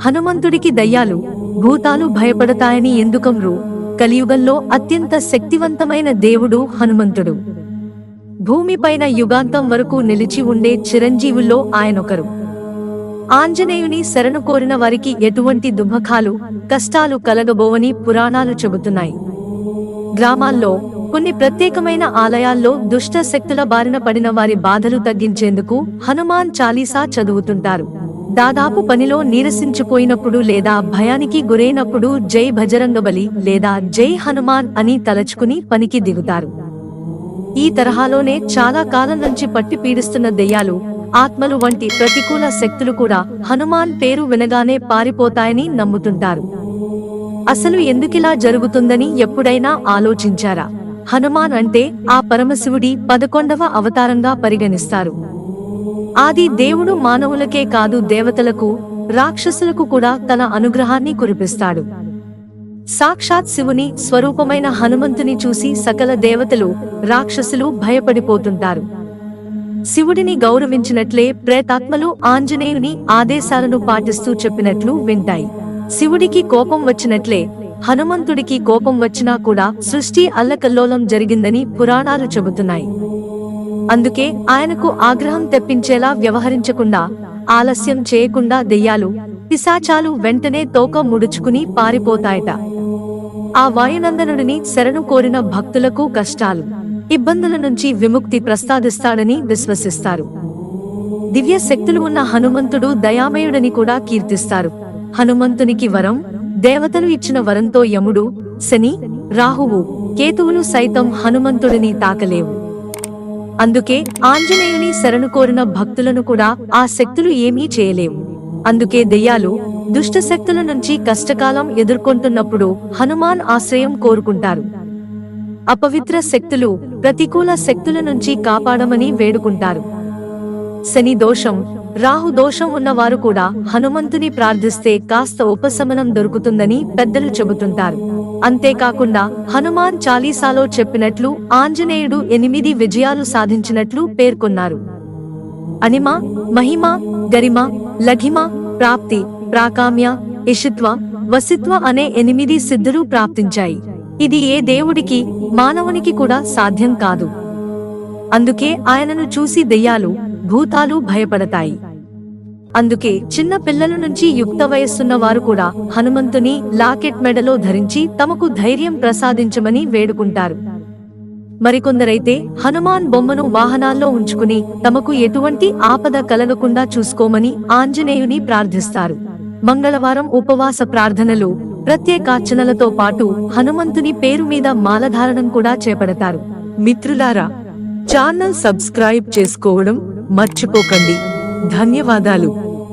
హనుమంతుడికి దయ్యాలు భూతాలు భయపడతాయని ఎందుకమ్రు కలియుగంలో అత్యంత శక్తివంతమైన దేవుడు హనుమంతుడు. భూమిపైన యుగాంతం వరకు నిలిచి ఉండే చిరంజీవుల్లో ఆయనొకరు. ఆంజనేయుని శరణు కోరిన వారికి ఎటువంటి దుఃఖాలు కష్టాలు కలగబోవని పురాణాలు చెబుతున్నాయి. గ్రామాల్లో కొన్ని ప్రత్యేకమైన ఆలయాల్లో దుష్ట శక్తుల బారిన పడిన వారి బాధలు తగ్గించేందుకు హనుమాన్ చాలీసా చదువుతుంటారు. దాదాపు పనిలో నీరసించిపోయినప్పుడు లేదా భయానికి గురైనప్పుడు జై భజరంగబలి లేదా జై హనుమాన్ అని తలచుకుని పనికి దిగుతారు. ఈ తరహాలోనే చాలా కాలం నుంచి పట్టి పీడిస్తున్న దెయ్యాలు ఆత్మలు వంటి ప్రతికూల శక్తులు కూడా హనుమాన్ పేరు వినగానే పారిపోతాయని నమ్ముతుంటారు. అసలు ఎందుకిలా జరుగుతుందని ఎప్పుడైనా ఆలోచించారా? హనుమాన్ అంటే ఆ పరమశివుడి పదకొండవ అవతారంగా పరిగణిస్తారు. ఆది దేవుడు మానవులకే కాదు దేవతలకు రాక్షసులకు కూడా తన అనుగ్రహాన్ని కురిపిస్తాడు. సాక్షాత్ శివుని స్వరూపమైన హనుమంతుని చూసి సకల దేవతలు రాక్షసులు భయపడిపోతుంటారు. శివుడిని గౌరవించినట్లే ప్రేతాత్మలు ఆంజనేయుని ఆదేశాలను పాటిస్తూ చెప్పినట్లు వింటాయి. శివుడికి కోపం వచ్చినట్లే హనుమంతుడికి కోపం వచ్చినా కూడా సృష్టి అల్లకల్లోలం జరిగిందని పురాణాలు చెబుతున్నాయి. అందుకే ఆయనకు ఆగ్రహం తెప్పించేలా వ్యవహరించకుండా ఆలస్యం చేయకుండా దెయ్యాలు పిశాచాలు వెంటనే తోక ముడుచుకుని పారిపోతాయట. ఆ వాయునందనుడిని శరణు కోరిన భక్తులకు కష్టాలు ఇబ్బందుల నుంచి విముక్తి ప్రసాదిస్తాడని విశ్వసిస్తారు. దివ్య శక్తులు ఉన్న హనుమంతుడు దయామయుడని కూడా కీర్తిస్తారు. హనుమంతునికి వరం దేవతలు ఇచ్చిన వరంతో యముడు శని రాహువు కేతువులు సైతం హనుమంతుడిని తాకలేవు. అందుకే ఆంజనేయుని శరణు కోరిన భక్తులను కూడా ఆ శక్తులు ఏమీ చేయలేవు. అందుకే దెయ్యాలు దుష్ట శక్తుల నుంచి కష్టకాలం ఎదుర్కొంటున్నప్పుడు హనుమాన్ ఆశ్రయం కోరుకుంటారు. అపవిత్ర శక్తులు ప్రతికూల శక్తుల నుంచి కాపాడమని వేడుకుంటారు. శని దోషం రాహు దోషం ఉన్నవారు కూడా హనుమంతుని ప్రార్థిస్తే కాస్త ఉపశమనం దొరుకుతుందని పెద్దలు చెబుతుంటారు. అంతేకాకుండా హనుమాన్ చాలీసాలో చెప్పినట్లు ఆంజనేయుడు ఎనిమిది విజయాలు సాధించినట్లు పేర్కొన్నారు. అనిమ మహిమ గరిమ లఘిమ ప్రాప్తి ప్రాకామ్య ఇషిత్వ వసిత్వ అనే ఎనిమిది సిద్ధులు ప్రాప్తించాయి. ఇది ఏ దేవుడికి మానవునికి కూడా సాధ్యం కాదు. అందుకే ఆయనను చూసి దెయ్యాలు భూతాలు భయపడతాయి. అందుకే చిన్న పిల్లల నుంచి యుక్త వయస్సున్న వారు కూడా హనుమంతుని లాకెట్ మెడలో ధరించి తమకు ధైర్యం ప్రసాదించమని వేడుకుంటారు. మరికొందరైతే హనుమాన్ బొమ్మను వాహనాల్లో ఉంచుకుని తమకు ఎటువంటి ఆపద కలగకుండా చూసుకోమని ఆంజనేయుని ప్రార్థిస్తారు. మంగళవారం ఉపవాస ప్రార్థనలు ప్రత్యేకార్చనలతో పాటు హనుమంతుని పేరు మీద మాలధారణం కూడా చేపడతారు. మిత్రులారా ఛానల్ సబ్స్క్రైబ్ చేసుకోవడం మర్చిపోకండి. ధన్యవాదాలు.